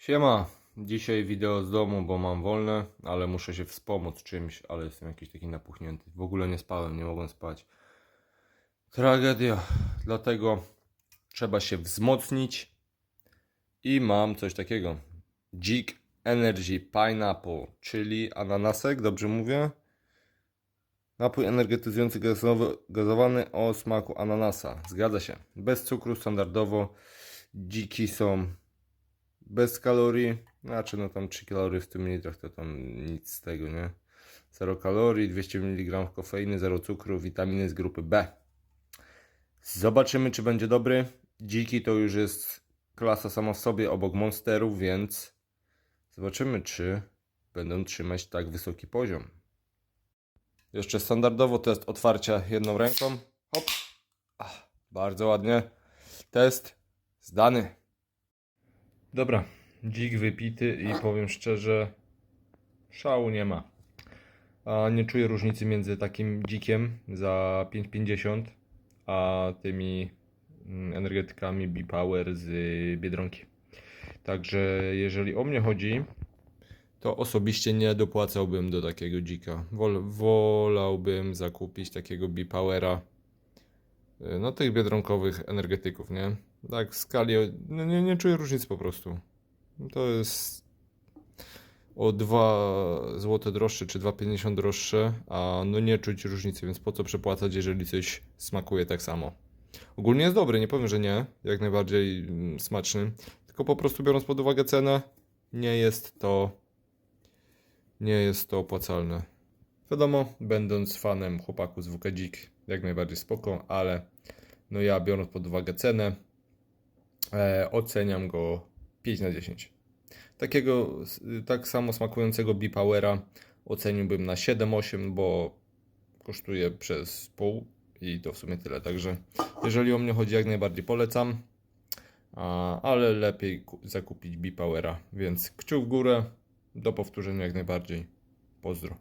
Siema, dzisiaj wideo z domu, bo mam wolne, ale muszę się wspomóc czymś, ale jestem jakiś taki napuchnięty. W ogóle nie spałem, nie mogłem spać. Tragedia, dlatego trzeba się wzmocnić i mam coś takiego. Jig Energy Pineapple, czyli ananasek, dobrze mówię? Napój energetyzujący gazowy, gazowany o smaku ananasa. Zgadza się. Bez cukru standardowo. Dziki są bez kalorii. Znaczy, no tam 3 kalorie w 100 ml to tam nic z tego, nie? 0 kalorii, 200 mg kofeiny, 0 cukru, witaminy z grupy B. Zobaczymy, czy będzie dobry. Dziki to już jest klasa sama w sobie obok monsterów, więc zobaczymy, czy będą trzymać tak wysoki poziom. Jeszcze standardowo test otwarcia jedną ręką. Hop. Ach, bardzo ładnie. Test zdany. Dobra, dzik wypity i powiem szczerze, szału nie ma. A nie czuję różnicy między takim dzikiem za 5,50 a tymi mm, energetykami B-Power z Biedronki. Także jeżeli o mnie chodzi, to osobiście nie dopłacałbym do takiego dzika. Wol, wolałbym zakupić takiego B-Powera, y, no tych biedronkowych energetyków, nie? Tak w skali, no nie, nie czuję różnicy po prostu. To jest o 2 zł droższe czy 2,50 droższe, a no nie czuć różnicy, więc po co przepłacać, jeżeli coś smakuje tak samo. Ogólnie jest dobry, nie powiem, że nie, jak najbardziej mm, smaczny, tylko po prostu biorąc pod uwagę cenę, nie jest to nie jest to opłacalne. Wiadomo, będąc fanem chłopaku z WK Dzik, jak najbardziej spoko, ale no ja biorąc pod uwagę cenę, e, oceniam go 5 na 10. Takiego tak samo smakującego B-Powera oceniłbym na 7-8, bo kosztuje przez pół i to w sumie tyle. Także jeżeli o mnie chodzi, jak najbardziej polecam, a, ale lepiej ku- zakupić B-Powera, więc kciuk w górę, do powtórzenia jak najbardziej. Pozdro.